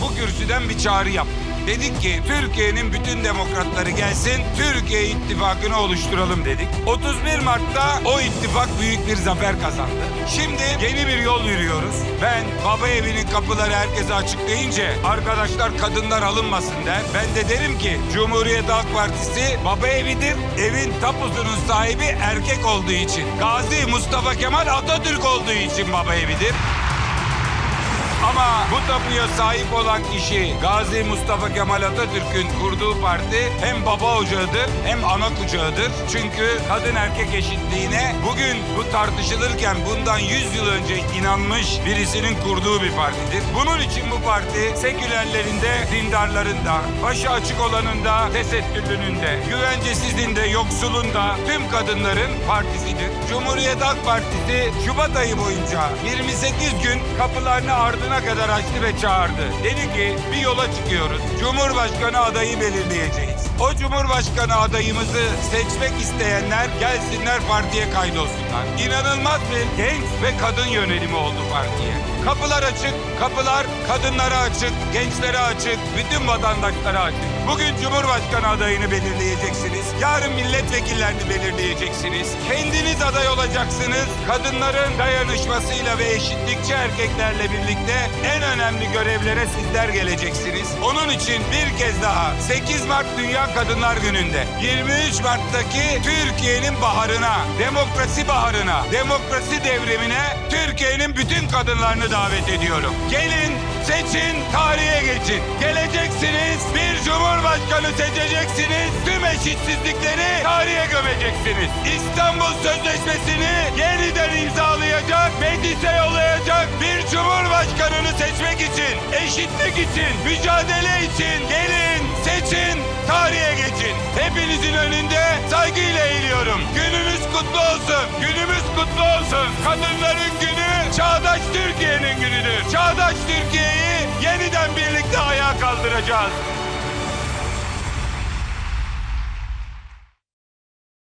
bu kürsüden bir çağrı yaptık. Dedik ki Türkiye'nin bütün demokratları gelsin, Türkiye ittifakını oluşturalım dedik. 31 Mart'ta o ittifak büyük bir zafer kazandı. Şimdi yeni bir yol yürüyoruz. Ben baba evinin kapıları herkese açık deyince arkadaşlar kadınlar alınmasın der. Ben de derim ki Cumhuriyet Halk Partisi baba evidir. Evin tapusunun sahibi erkek olduğu için. Gazi Mustafa Kemal Atatürk olduğu için baba evidir. Ama bu tapuya sahip olan kişi Gazi Mustafa Kemal Atatürk'ün kurduğu parti hem baba ocağıdır hem ana kucağıdır. Çünkü kadın erkek eşitliğine bugün bu tartışılırken bundan 100 yıl önce inanmış birisinin kurduğu bir partidir. Bunun için bu parti sekülerlerinde, dindarlarında, başı açık olanında, tesettürlününde, güvencesizinde, yoksulunda tüm kadınların partisidir. Cumhuriyet Halk Partisi Şubat ayı boyunca 28 gün kapılarını ardına kadar açtı ve çağırdı. Dedi ki bir yola çıkıyoruz. Cumhurbaşkanı adayı belirleyeceğiz. O Cumhurbaşkanı adayımızı seçmek isteyenler gelsinler partiye kaydolsunlar. İnanılmaz bir genç ve kadın yönelimi oldu partiye. Kapılar açık, kapılar kadınlara açık, gençlere açık, bütün vatandaşlara açık. Bugün Cumhurbaşkanı adayını belirleyeceksiniz. Yarın milletvekillerini belirleyeceksiniz. Kendiniz aday olacaksınız. Kadınların dayanışmasıyla ve eşitlikçi erkeklerle birlikte en önemli görevlere sizler geleceksiniz. Onun için bir kez daha 8 Mart Kadınlar Günü'nde 23 Mart'taki Türkiye'nin baharına, demokrasi baharına, demokrasi devrimine Türkiye'nin bütün kadınlarını davet ediyorum. Gelin, seçin, tarihe geçin. Geleceksiniz, bir cumhurbaşkanı seçeceksiniz. Tüm eşitsizlikleri tarihe gömeceksiniz. İstanbul Sözleşmesi'ni yeniden imzalayacak, meclise yollayacak bir cumhurbaşkanını seçmek için, eşitlik için, mücadele için gelin, seçin, tarihe geçin. Hepinizin önünde saygıyla eğiliyorum. Gününüz kutlu olsun. Günümüz kutlu olsun. Kadınların günü çağdaş Türkiye'nin günüdür. Çağdaş Türkiye'yi yeniden birlikte ayağa kaldıracağız.